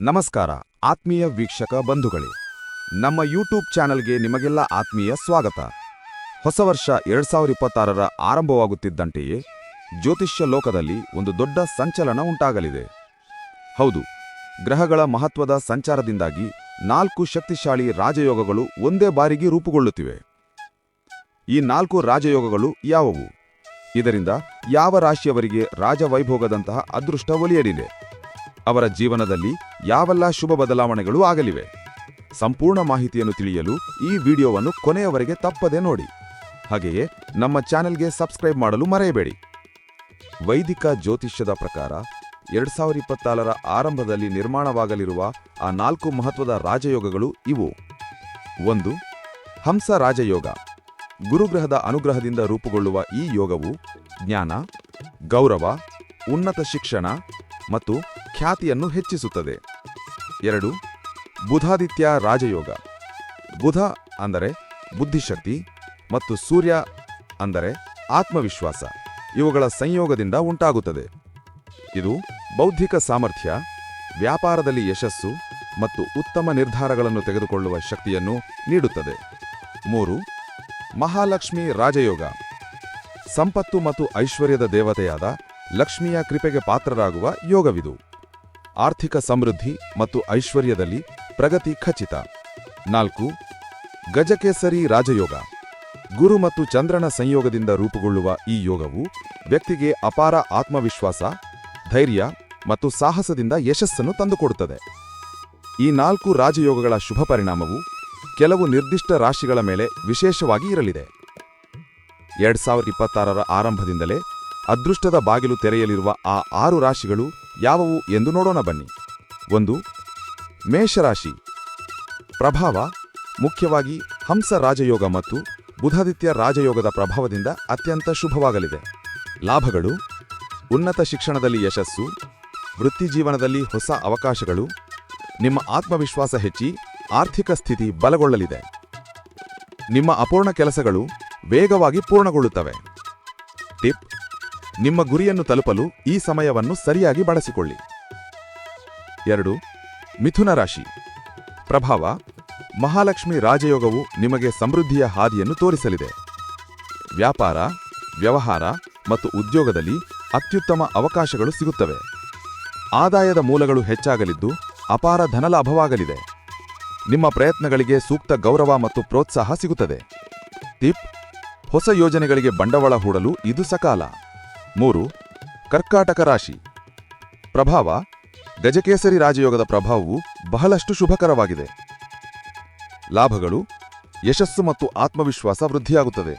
ನಮಸ್ಕಾರ, ಆತ್ಮೀಯ ವೀಕ್ಷಕ ಬಂಧುಗಳೇ. ನಮ್ಮ ಯೂಟ್ಯೂಬ್ ಚಾನೆಲ್ಗೆ ನಿಮಗೆಲ್ಲ ಆತ್ಮೀಯ ಸ್ವಾಗತ. ಹೊಸ ವರ್ಷ ಎರಡ್ ಸಾವಿರ ಇಪ್ಪತ್ತಾರರ ಆರಂಭವಾಗುತ್ತಿದ್ದಂತೆಯೇ, ಜ್ಯೋತಿಷ್ಯ ಲೋಕದಲ್ಲಿ ಒಂದು ದೊಡ್ಡ ಸಂಚಲನ ಉಂಟಾಗಲಿದೆ. ಹೌದು, ಗ್ರಹಗಳ ಮಹತ್ವದ ಸಂಚಾರದಿಂದಾಗಿ ನಾಲ್ಕು ಶಕ್ತಿಶಾಲಿ ರಾಜಯೋಗಗಳು ಒಂದೇ ಬಾರಿಗೆ ರೂಪುಗೊಳ್ಳುತ್ತಿವೆ. ಈ ನಾಲ್ಕು ರಾಜಯೋಗಗಳು ಯಾವುವು? ಇದರಿಂದ ಯಾವ ರಾಶಿಯವರಿಗೆ ರಾಜವೈಭೋಗದಂತಹ ಅದೃಷ್ಟ ಒಲಿಯಲಿದೆ? ಅವರ ಜೀವನದಲ್ಲಿ ಯಾವೆಲ್ಲ ಶುಭ ಬದಲಾವಣೆಗಳು ಆಗಲಿವೆ. ಸಂಪೂರ್ಣ ಮಾಹಿತಿಯನ್ನು ತಿಳಿಯಲು ಈ ವಿಡಿಯೋವನ್ನು ಕೊನೆಯವರೆಗೆ ತಪ್ಪದೆ ನೋಡಿ. ಹಾಗೆಯೇ ನಮ್ಮ ಚಾನೆಲ್ಗೆ ಸಬ್ಸ್ಕ್ರೈಬ್ ಮಾಡಲು ಮರೆಯಬೇಡಿ. ವೈದಿಕ ಜ್ಯೋತಿಷ್ಯದ ಪ್ರಕಾರ ಎರಡ್ ಸಾವಿರದ ಇಪ್ಪತ್ತಾರರ ಆರಂಭದಲ್ಲಿ ನಿರ್ಮಾಣವಾಗಲಿರುವ ಆ ನಾಲ್ಕು ಮಹತ್ವದ ರಾಜಯೋಗಗಳು ಇವು. ಒಂದು, ಹಂಸ ರಾಜಯೋಗ. ಗುರುಗ್ರಹದ ಅನುಗ್ರಹದಿಂದ ರೂಪುಗೊಳ್ಳುವ ಈ ಯೋಗವು ಜ್ಞಾನ, ಗೌರವ, ಉನ್ನತ ಶಿಕ್ಷಣ ಮತ್ತು ಖ್ಯಾತಿಯನ್ನು ಹೆಚ್ಚಿಸುತ್ತದೆ. ಎರಡು, ಬುಧಾದಿತ್ಯ ರಾಜಯೋಗ. ಬುಧ ಅಂದರೆ ಬುದ್ಧಿಶಕ್ತಿ ಮತ್ತು ಸೂರ್ಯ ಅಂದರೆ ಆತ್ಮವಿಶ್ವಾಸ. ಇವುಗಳ ಸಂಯೋಗದಿಂದ ಉಂಟಾಗುತ್ತದೆ. ಇದು ಬೌದ್ಧಿಕ ಸಾಮರ್ಥ್ಯ, ವ್ಯಾಪಾರದಲ್ಲಿ ಯಶಸ್ಸು ಮತ್ತು ಉತ್ತಮ ನಿರ್ಧಾರಗಳನ್ನು ತೆಗೆದುಕೊಳ್ಳುವ ಶಕ್ತಿಯನ್ನು ನೀಡುತ್ತದೆ. ಮೂರು, ಮಹಾಲಕ್ಷ್ಮಿ ರಾಜಯೋಗ. ಸಂಪತ್ತು ಮತ್ತು ಐಶ್ವರ್ಯದ ದೇವತೆಯಾದ ಲಕ್ಷ್ಮಿಯ ಕೃಪೆಗೆ ಪಾತ್ರರಾಗುವ ಯೋಗವಿದು. ಆರ್ಥಿಕ ಸಮೃದ್ಧಿ ಮತ್ತು ಐಶ್ವರ್ಯದಲ್ಲಿ ಪ್ರಗತಿ ಖಚಿತ. ನಾಲ್ಕು, ಗಜಕೇಸರಿ ರಾಜಯೋಗ. ಗುರು ಮತ್ತು ಚಂದ್ರನ ಸಂಯೋಗದಿಂದ ರೂಪುಗೊಳ್ಳುವ ಈ ಯೋಗವು ವ್ಯಕ್ತಿಗೆ ಅಪಾರ ಆತ್ಮವಿಶ್ವಾಸ, ಧೈರ್ಯ ಮತ್ತು ಸಾಹಸದಿಂದ ಯಶಸ್ಸನ್ನು ತಂದುಕೊಡುತ್ತದೆ. ಈ ನಾಲ್ಕು ರಾಜಯೋಗಗಳ ಶುಭ ಪರಿಣಾಮವು ಕೆಲವು ನಿರ್ದಿಷ್ಟ ರಾಶಿಗಳ ಮೇಲೆ ವಿಶೇಷವಾಗಿ ಇರಲಿದೆ. ಎರಡ್ ಸಾವಿರದ ಇಪ್ಪತ್ತಾರರ ಆರಂಭದಿಂದಲೇ ಅದೃಷ್ಟದ ಬಾಗಿಲು ತೆರೆಯಲಿರುವ ಆ ಆರು ರಾಶಿಗಳು ಯಾವುವು ಎಂದು ನೋಡೋಣ ಬನ್ನಿ. ಒಂದು, ಮೇಷರಾಶಿ. ಪ್ರಭಾವ ಮುಖ್ಯವಾಗಿ ಹಂಸ ರಾಜಯೋಗ ಮತ್ತು ಬುಧಾದಿತ್ಯ ರಾಜಯೋಗದ ಪ್ರಭಾವದಿಂದ ಅತ್ಯಂತ ಶುಭವಾಗಲಿದೆ. ಲಾಭಗಳು, ಉನ್ನತ ಶಿಕ್ಷಣದಲ್ಲಿ ಯಶಸ್ಸು ವೃತ್ತಿಜೀವನದಲ್ಲಿ ಹೊಸ ಅವಕಾಶಗಳು, ನಿಮ್ಮ ಆತ್ಮವಿಶ್ವಾಸ ಹೆಚ್ಚಿ ಆರ್ಥಿಕ ಸ್ಥಿತಿ ಬಲಗೊಳ್ಳಲಿದೆ. ನಿಮ್ಮ ಅಪೂರ್ಣ ಕೆಲಸಗಳು ವೇಗವಾಗಿ ಪೂರ್ಣಗೊಳ್ಳುತ್ತವೆ. ಟಿಪ್ ನಿಮ್ಮ ಗುರಿಯನ್ನು ತಲುಪಲು ಈ ಸಮಯವನ್ನು ಸರಿಯಾಗಿ ಬಳಸಿಕೊಳ್ಳಿ. ಎರಡು, ಮಿಥುನ ರಾಶಿ. ಪ್ರಭಾವ, ಮಹಾಲಕ್ಷ್ಮಿ ರಾಜಯೋಗವು ನಿಮಗೆ ಸಮೃದ್ಧಿಯ ಹಾದಿಯನ್ನು ತೋರಿಸಲಿದೆ. ವ್ಯಾಪಾರ, ವ್ಯವಹಾರ ಮತ್ತು ಉದ್ಯೋಗದಲ್ಲಿ ಅತ್ಯುತ್ತಮ ಅವಕಾಶಗಳು ಸಿಗುತ್ತವೆ. ಆದಾಯದ ಮೂಲಗಳು ಹೆಚ್ಚಾಗಲಿದ್ದು ಅಪಾರ ಧನಲಾಭವಾಗಲಿದೆ. ನಿಮ್ಮ ಪ್ರಯತ್ನಗಳಿಗೆ ಸೂಕ್ತ ಗೌರವ ಮತ್ತು ಪ್ರೋತ್ಸಾಹ ಸಿಗುತ್ತದೆ. ಟಿಪ್, ಹೊಸ ಯೋಜನೆಗಳಿಗೆ ಬಂಡವಾಳ ಹೂಡಲು ಇದು ಸಕಾಲ. ಮೂರು, ಕರ್ಕಾಟಕ ರಾಶಿ. ಪ್ರಭಾವ, ಗಜಕೇಸರಿ ರಾಜಯೋಗದ ಪ್ರಭಾವವು ಬಹಳಷ್ಟು ಶುಭಕರವಾಗಿದೆ. ಲಾಭಗಳು, ಯಶಸ್ಸು ಮತ್ತು ಆತ್ಮವಿಶ್ವಾಸ ವೃದ್ಧಿಯಾಗುತ್ತದೆ.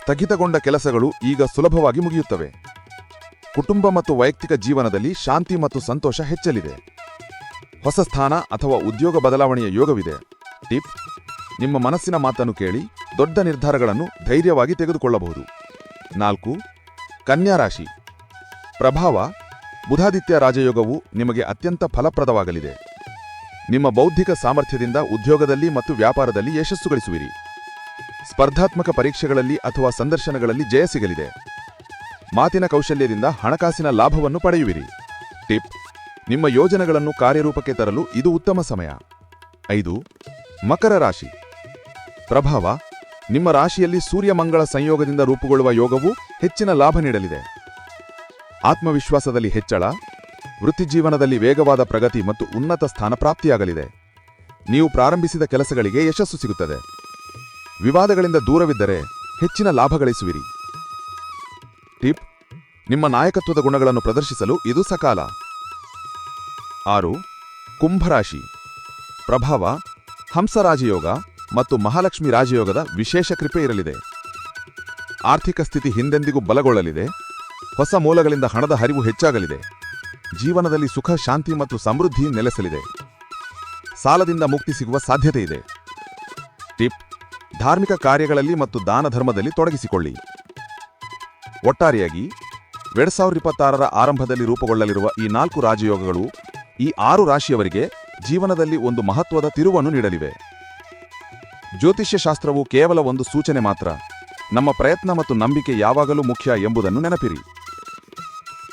ಸ್ಥಗಿತಗೊಂಡ ಕೆಲಸಗಳು ಈಗ ಸುಲಭವಾಗಿ ಮುಗಿಯುತ್ತವೆ. ಕುಟುಂಬ ಮತ್ತು ವೈಯಕ್ತಿಕ ಜೀವನದಲ್ಲಿ ಶಾಂತಿ ಮತ್ತು ಸಂತೋಷ ಹೆಚ್ಚಲಿದೆ. ಹೊಸ ಸ್ಥಾನ ಅಥವಾ ಉದ್ಯೋಗ ಬದಲಾವಣೆಯ ಯೋಗವಿದೆ. ಟಿಪ್, ನಿಮ್ಮ ಮನಸ್ಸಿನ ಮಾತನ್ನು ಕೇಳಿ ದೊಡ್ಡ ನಿರ್ಧಾರಗಳನ್ನು ಧೈರ್ಯವಾಗಿ ತೆಗೆದುಕೊಳ್ಳಬಹುದು. ನಾಲ್ಕು ಕನ್ಯಾ ರಾಶಿ. ಪ್ರಭಾವ, ಬುಧಾದಿತ್ಯ ರಾಜಯೋಗವು ನಿಮಗೆ ಅತ್ಯಂತ ಫಲಪ್ರದವಾಗಲಿದೆ. ನಿಮ್ಮ ಬೌದ್ಧಿಕ ಸಾಮರ್ಥ್ಯದಿಂದ ಉದ್ಯೋಗದಲ್ಲಿ ಮತ್ತು ವ್ಯಾಪಾರದಲ್ಲಿ ಯಶಸ್ಸು ಗಳಿಸುವಿರಿ ಸ್ಪರ್ಧಾತ್ಮಕ ಪರೀಕ್ಷೆಗಳಲ್ಲಿ ಅಥವಾ ಸಂದರ್ಶನಗಳಲ್ಲಿ ಜಯ ಸಿಗಲಿದೆ. ಮಾತಿನ ಕೌಶಲ್ಯದಿಂದ ಹಣಕಾಸಿನ ಲಾಭವನ್ನು ಪಡೆಯುವಿರಿ. ಟಿಪ್, ನಿಮ್ಮ ಯೋಜನೆಗಳನ್ನು ಕಾರ್ಯರೂಪಕ್ಕೆ ತರಲು ಇದು ಉತ್ತಮ ಸಮಯ. ಐದು, ಮಕರ ರಾಶಿ. ಪ್ರಭಾವ, ನಿಮ್ಮ ರಾಶಿಯಲ್ಲಿ ಸೂರ್ಯಮಂಗಳ ಸಂಯೋಗದಿಂದ ರೂಪುಗೊಳ್ಳುವ ಯೋಗವು ಹೆಚ್ಚಿನ ಲಾಭ ನೀಡಲಿದೆ. ಆತ್ಮವಿಶ್ವಾಸದಲ್ಲಿ ಹೆಚ್ಚಳ ವೃತ್ತಿಜೀವನದಲ್ಲಿ ವೇಗವಾದ ಪ್ರಗತಿ ಮತ್ತು ಉನ್ನತ ಸ್ಥಾನ ಪ್ರಾಪ್ತಿಯಾಗಲಿದೆ. ನೀವು ಪ್ರಾರಂಭಿಸಿದ ಕೆಲಸಗಳಿಗೆ ಯಶಸ್ಸು ಸಿಗುತ್ತದೆ. ವಿವಾದಗಳಿಂದ ದೂರವಿದ್ದರೆ ಹೆಚ್ಚಿನ ಲಾಭ ಗಳಿಸುವಿರಿ. ಟಿಪ್, ನಿಮ್ಮ ನಾಯಕತ್ವದ ಗುಣಗಳನ್ನು ಪ್ರದರ್ಶಿಸಲು ಇದು ಸಕಾಲ. ಆರು, ಕುಂಭರಾಶಿ. ಪ್ರಭಾವ, ಹಂಸರಾಜಯೋಗ ಮತ್ತು ಮಹಾಲಕ್ಷ್ಮಿ ರಾಜಯೋಗದ ವಿಶೇಷ ಕೃಪೆ ಇರಲಿದೆ. ಆರ್ಥಿಕ ಸ್ಥಿತಿ ಹಿಂದೆಂದಿಗೂ ಬಲಗೊಳ್ಳಲಿದೆ. ಹೊಸ ಮೂಲಗಳಿಂದ ಹಣದ ಹರಿವು ಹೆಚ್ಚಾಗಲಿದೆ. ಜೀವನದಲ್ಲಿ ಸುಖ, ಶಾಂತಿ ಮತ್ತು ಸಮೃದ್ಧಿ ನೆಲೆಸಲಿದೆ. ಸಾಲದಿಂದ ಮುಕ್ತಿ ಸಿಗುವ ಸಾಧ್ಯತೆ ಇದೆ. ಟಿಪ್, ಧಾರ್ಮಿಕ ಕಾರ್ಯಗಳಲ್ಲಿ ಮತ್ತು ದಾನ ಧರ್ಮದಲ್ಲಿ ತೊಡಗಿಸಿಕೊಳ್ಳಿ. ಒಟ್ಟಾರೆಯಾಗಿ, ಎರಡ್ ಸಾವಿರದ ಇಪ್ಪತ್ತಾರರ ಆರಂಭದಲ್ಲಿ ರೂಪುಗೊಳ್ಳಲಿರುವ ಈ ನಾಲ್ಕು ರಾಜಯೋಗಗಳು ಈ ಆರು ರಾಶಿಯವರಿಗೆ ಜೀವನದಲ್ಲಿ ಒಂದು ಮಹತ್ವದ ತಿರುವನ್ನು ನೀಡಲಿವೆ. ಜ್ಯೋತಿಷ್ಯಶಾಸ್ತ್ರವು ಕೇವಲ ಒಂದು ಸೂಚನೆ ಮಾತ್ರ. ನಮ್ಮ ಪ್ರಯತ್ನ ಮತ್ತು ನಂಬಿಕೆ ಯಾವಾಗಲೂ ಮುಖ್ಯ ಎಂಬುದನ್ನು ನೆನಪಿರಿ.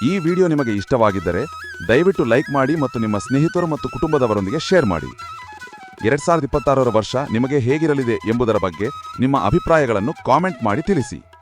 ಈ ವಿಡಿಯೋ ನಿಮಗೆ ಇಷ್ಟವಾಗಿದ್ದರೆ ದಯವಿಟ್ಟು ಲೈಕ್ ಮಾಡಿ ಮತ್ತು ನಿಮ್ಮ ಸ್ನೇಹಿತರು ಮತ್ತು ಕುಟುಂಬದವರೊಂದಿಗೆ ಶೇರ್ ಮಾಡಿ. ಎರಡ್ ಸಾವಿರದ ಇಪ್ಪತ್ತಾರರ ವರ್ಷ ನಿಮಗೆ ಹೇಗಿರಲಿದೆ ಎಂಬುದರ ಬಗ್ಗೆ ನಿಮ್ಮ ಅಭಿಪ್ರಾಯಗಳನ್ನು ಕಾಮೆಂಟ್ ಮಾಡಿ ತಿಳಿಸಿ.